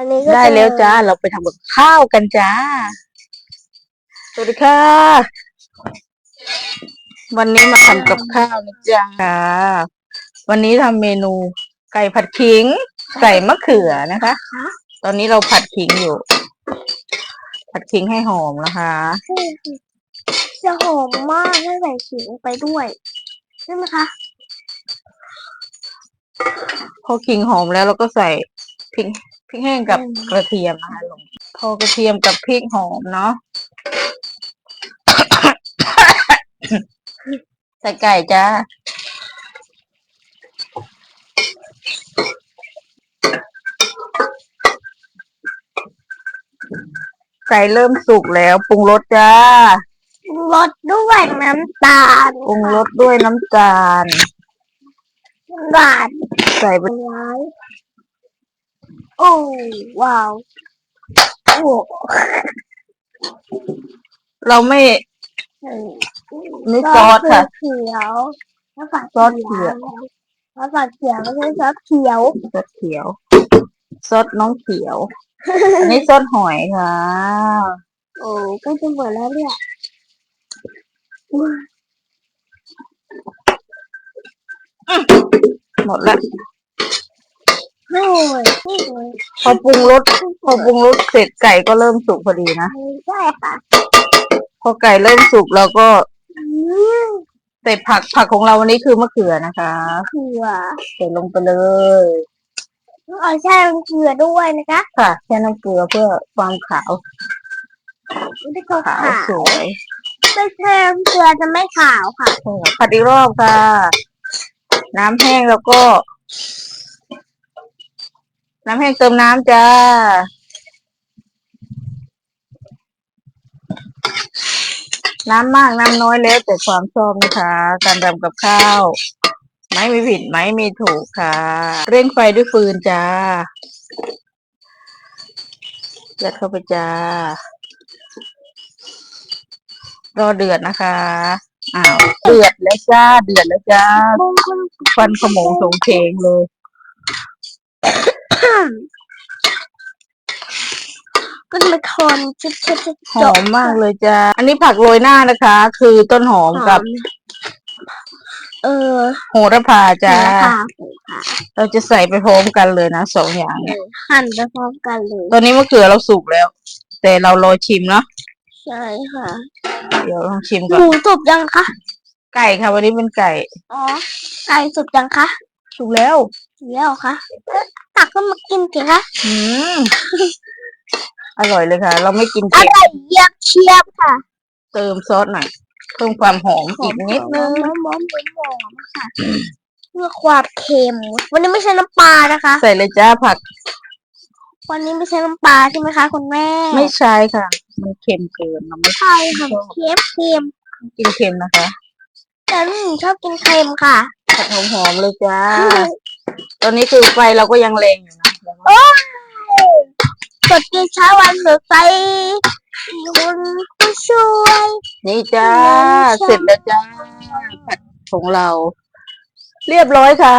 อันนี้ก็ได้แล้วจ้า เราไปทำกับข้าวกันจ้า สวัสดีค่ะ วันนี้มาทำกับข้าวนะจ๊ะค่ะ วันนี้ทำเมนูไก่ผัดขิงใส่มะเขือนะคะ ตอนนี้เราผัดขิงอยู่ ผัดขิงให้หอมนะคะ จะหอมมากถ้าใส่ขิงไปด้วยใช่ไหมคะ พอขิงหอมแล้วเราก็ใส่พริก พริกแห้งกับอืมกระเทียมนะคะลงพอกระเทียมกับพริกหอมเนาะใส่ไก่จ้าไก่เริ่มสุกแล้วปรุงรสจ้ารสด้วยน้ำตาลปรุงรสด้วยน้ำตาลหวานใส่ไปไว้ โอ้ว้าวโอ้เราไม่นี่ซอสค่ะเขียวแล้วฝักซอสเขียวแล้วฝักเขียวไม่ใช่ซอสเขียวซอสเขียวซอสน้องเขียว อันนี้ซอสหอยค่ะโอ้ก็จะหมดแล้วเนี่ยหมดแล้ว โอ้ยนี่เลยพอปรุงรสพอปรุงรสเสร็จไก่ก็เริ่มสุกพอดีนะใช่ค่ะ พอไก่เริ่มสุกเราก็อืมใส่ผักผักของเราวันนี้คือมะเขือนะคะเขือใส่ลงไปเลยเอาแช่น้ำเกลือด้วยนะคะค่ะแค่น้ำเกลือเพื่อความขาวไม่ได้ก็ขาวขาวสวยไม่แช่น้ำเกลือจะไม่ขาวค่ะโอ้ผัดอีกรอบค่ะ น้ำแห้งแล้วก็ น้ำแห้งเติมน้ำจ้า น้ำมากน้ำน้อยแล้วแต่ความชอบนะคะ การทำกับข้าว ไม่มีผิดไม่มีถูกค่ะ เร่งไฟด้วยฟืนจ้ายัดเข้าไปจ้า รอเดือดนะคะ อ้าว เดือดแล้วจ้า เดือดแล้วจ้าควันขโมงโฉงเฉงเลย ก็จะมาคนชุดชุดชุดหอมมากเลยจ้าอันนี้ผักโรยหน้านะคะ คือต้นหอมกับ เออโหระพาจ้าค่ะเราจะใส่ไปพร้อมกันเลยนะสองอย่างเนี่ยหั่นไปพร้อมกันเลย ตอนนี้มะเขือเราสุกแล้ว แต่เรารอชิมเนาะใช่ค่ะ เดี๋ยวลองชิมหก่อนมูสุกยังคะไก่ค่ะวันนี้เป็นไก่ อ๋อ ไก่สุกยังคะสุกแล้วสุก แล้วเหรอคะตักก็มากินสิคะอืมอร่อยเลยค่ะ เราไม่กินอเผ็ดร่อยเยี่ยมเชียบค่ะเติมซอสหน่อยเพิ่มความหอมอีกนิดนึงหอมหอมหอมหอมค่ะ เพื่อความเค็ม วันนี้ไม่ใช่น้ำปลานะคะ ใส่เลยจ้าผักวันนี้ไม่ใช่น้ำปลาใช่ไหมคะคุณแม่ไม่ใช่ค่ะ มันเค็มเกินเราไม่ใช่ค่ะเค็มเค็มกินเค็มนะคะแต่หนูชอบกินเค็มค่ะผัดหอมๆเลยจ้า ตอนนี้คือไฟเราก็ยังแรงอยู่นะโอ้ยสดกินเช้าวันสดใสคุณผู้ช่วยนี่จ้าใช่เสร็จแล้วจ้า ผัดของเรา เรียบร้อยค่ะ